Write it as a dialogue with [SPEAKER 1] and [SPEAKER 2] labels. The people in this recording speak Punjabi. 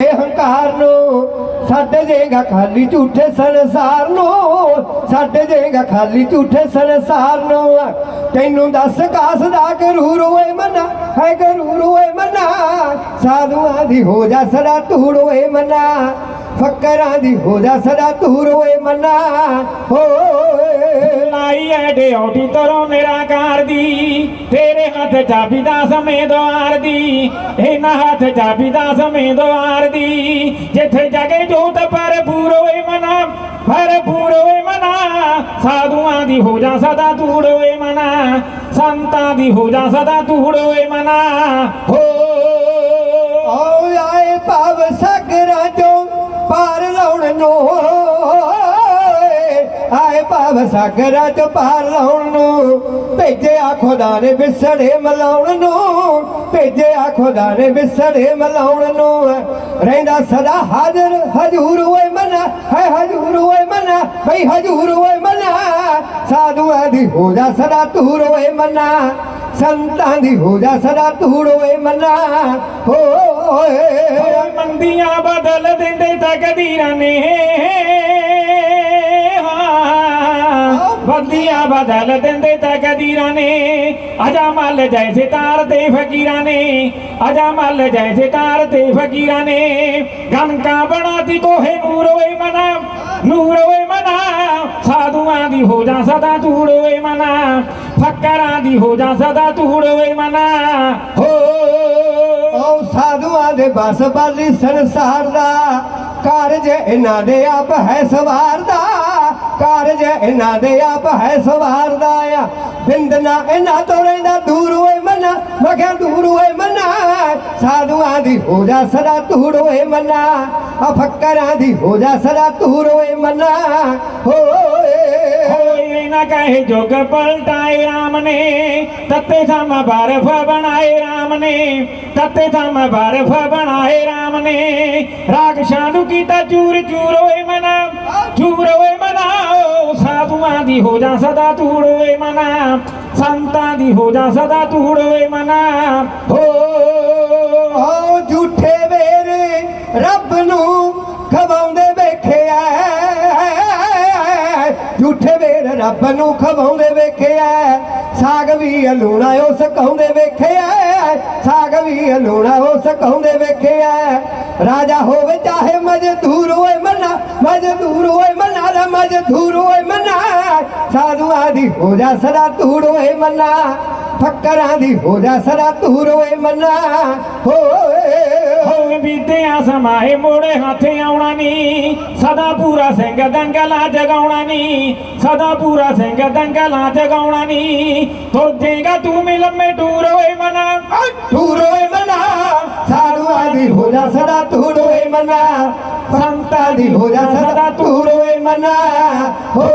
[SPEAKER 1] ਇਹ ਹੰਕਾਰ ਨੂੰ ਛੱਡ ਦੇਗਾ ਖਾਲੀ ਝੂਠੇ ਸੰਸਾਰ ਨੂੰ, ਛੱਡ ਦੇਗਾ ਖਾਲੀ ਝੂਠੇ ਸੰਸਾਰ ਨੂੰ। ਤੈਨੂੰ ਦੱਸ ਕਾਸ ਦਾ ਗਰੂਰ ਓਏ ਮਨਾ, ਹੈ ਗਰੂਰ ਓਏ ਮਨਾ। ਸਾਧੂਆਂ ਦੀ ਹੋ ਜਾ ਸਦਾ ਧੂੜ ਓਏ ਮਨਾ, ਫਕਰਾਂ ਦੀ ਹੋ ਜਾ ਸਦਾ ਧੂੜ ਓਏ ਮਨਾ। ਹੋ
[SPEAKER 2] ਲਾਈ ਐ ਡਿਉਟੀ ਤਰੋਂ ਨਿਰਾਕਾਰ ਦੀ, ਤੇਰੇ ਹੱਥ ਚਾਬੀ ਦਾ ਸਮੇਂ ਦੁਆਰ ਦੀ, ਇਹਨਾਂ ਹੱਥ ਚਾਬੀ ਦਾ ਸਮੇਂ ਦੁਆਰ ਦੀ। ਜਿੱਥੇ ਜਗੇ ਜੋਤ ਪਰ ਪੂਰੋਏ ਮਨਾ ਪਰ ਪੂਰੋਏ ਮਨਾ। ਸਾਧੂਆਂ ਦੀ ਹੋ ਜਾ ਸਦਾ ਤੂੜੋਏ ਮਨਾ, ਸੰਤਾਂ ਦੀ ਹੋ ਜਾ ਸਦਾ ਤੂੜੋਏ ਮਨਾ। ਹੋ
[SPEAKER 1] ਆਏ ਭਾਵ ਸਾਗਰਾਂ ਚੋਂ ਪਾਰ ਲਾਉਣ ਨੂੰ ਭੇਜਿਆ ਖੁਦਾ ਨੇ ਵਿਸੜੇ ਮਲਾਉਣ ਨੂੰ ਭੇਜਿਆ ਖੁਦਾ ਨੇ ਵਿਸੜੇ ਮਲਾਉਣ ਨੂੰ। ਰਹਿੰਦਾ ਸਦਾ ਹਾਜ਼ਰ, ਹਜੂਰ ਓਏ ਮਨਾ, ਹੈ ਹਜੂਰ ਓਏ ਮਨਾ, ਬਈ ਹਜੂਰ ਹੋਏ ਮਨਾ। ਸਾਧੂਆਂ ਦੀ ਹੋ ਜਾ ਸਦਾ ਤੂਰ ਓਏ ਮਨਾ, ਸੰਤਾਂ ਦੀ ਹੋ ਜਾ ਸਦਾ ਧੂੜ ਓਏ ਮਨਾ। ਹੋਏ
[SPEAKER 2] ਮੰਦੀਆਂ ਬਦਲ ਦਿੰਦੇ ਤਕਦੀਰਾਂ ਨੇ ਬਦਲ ਦਿੰਦੇ ਤਕਦੀਰਾਂ ਨੇ। ਅਜਾ ਮੱਲ ਜੈਸੇ ਤਾਰ ਤੇ ਫਕੀਰਾਂ ਨੇ। ਅਜਾ ਮੱਲ ਜੈਸੇ ਤਾਰ ਤੇ ਫਕੀਰਾਂ ਨੇ। ਗਨਕਾ ਬਣਾਤੀ ਕੋਹੇ ਨੂਰ ਓਏ ਮਨਾ। ਨੂਰ ਓਏ ਮਨਾ। ਸਾਧੂਆਂ ਦੀ ਹੋ ਜਾ ਸਦਾ ਧੂੜ ਓਏ ਮਨਾ। ਫਕਰਾਂ ਦੀ ਹੋ ਜਾ ਸਦਾ ਧੂੜ ਓਏ ਮਨਾ। ਹੋ।
[SPEAKER 1] ਓ ਸਾਧੂਆਂ ਦੇ ਬਸ ਬਾਲੀ ਸੰਸਾਰ ਦਾ। ਕਾਰਜ ਇਹਨਾਂ ਦੇ ਆਪ ਹੈ ਸਵਾਰ ਦਾ, ਕਾਰਜ ਇਹਨਾਂ ਦੇ ਆਪ ਹੈ ਸਵਾਰ ਦਾ ਆ। ਬਿੰਦਨਾ ਇਹਨਾਂ ਤੋਂ ਰਹਿੰਦਾ ਦੂਰ ਹੋਏ ਮਨਾ, ਮੈਂ ਕਿਹਾ ਦੂਰ ਹੋਏ ਮਨਾ, ਸਾਧੂਆਂ ਦੀ ਹੋ ਜਾ ਸਦਾ ਧੂੜ ਹੋਏ ਮਨਾ ਆ ਦੀ ਹੋ ਜਾ ਸਦਾ ਧੂੜ ਓਏ ਮਨਾ, ਹੋ
[SPEAKER 2] ਹੋਏ ਨਾ ਕਹੇ ਜੋਗ ਪਲਟਾਏ ਰਾਮ ਨੇ, ਤੱਤੇ ਥਮ ਬਰਫ ਬਣਾਏ ਰਾਮ ਨੇ, ਤੱਤੇ ਥਮ ਬਰਫ ਬਣਾਏ ਰਾਮ ਨੇ। ਰਾਖਸ਼ਾਂ ਨੂੰ ਕੀਤਾ ਚੂਰ ਚੂਰ ਹੋਏ ਮਨਾ, ਚੂਰ ਹੋਏ ਮਨਾ ਸਾਧੂਆਂ ਦੀ ਹੋ ਜਾ ਸਦਾ ਧੂੜ ਹੋਏ ਮਨਾ, ਸੰਤਾਂ ਦੀ ਹੋ ਜਾ ਸਦਾ ਧੂੜ ਮਨਾ। ਹੋ
[SPEAKER 1] ਆਓ ਝੂਠੇ ਵੇਰੇ, ਰੱਬ ਨੂੰ ਰੱਬ ਨੂੰ ਖਵਾਉਂਦੇ ਵੇਖਿਆ ਸਾਗ ਵੀ ਹਲੂਣਾ ਉਹ ਸਕਾਉਂਦੇ ਵੇਖਿਆ ਸਾਗ ਵੀ ਹਲੂਣਾ ਉਹ ਸਕਾਉਂਦੇ ਵੇਖਿਆ ਰਾਜਾ ਹੋਵੇ ਚਾਹੇ ਮਜ਼ਦੂਰ ਹੋਏ ਮਨਾ, ਮਜ਼ਦੂਰ ਹੋਏ ਮੰਨਾ ਦਾ ਮਜ਼ਦੂਰ ਹੋਏ ਮੰਨਾ। ਸਾਧੂਆਂ ਦੀ ਹੋ ਜਾ ਸਦਾ ਧੂੜ ਹੋਏ ਮੰਨਾ। ਫੱਕਰਾਂ ਦੀ ਹੋ ਜਾ ਸਦਾ ਧੂੜ ਹੋਏ ਮਨਾ ਹੋਏ।
[SPEAKER 2] ਹੋਵੇ ਬੀਤਿਆ ਸਮਾਏ ਮੋੜੇ ਹੱਥ ਆਉਣਾ ਨੀ। ਸਦਾ ਪੂਰਾ ਸਿੰਘ ਦੰਗਲਾ ਜਗਾਉਣਾ ਨੀ। ਸਦਾ ਪੂਰਾ ਸਿੰਘ ਦੰਗਲਾ ਜਗਾਉਣਾ ਨੀ। ਤੁਰ ਜੇਗਾ ਤੂੰ ਮੇ ਲੰਮੇ ਟੂਰ ਹੋਏ ਮਨਾ
[SPEAKER 1] ਧੂੜ ਹੋਏ ਮਨਾ ਸਾਧੂਆਂ ਦੀ ਹੋ ਜਾ ਸਦਾ ਧੂੜ ਹੋਏ ਮਨਾ ਸੰਤਾਂ ਦੀ ਹੋ ਜਾ ਸਦਾ ਧੂੜ ਹੋਏ ਮਨਾ ਹੋ।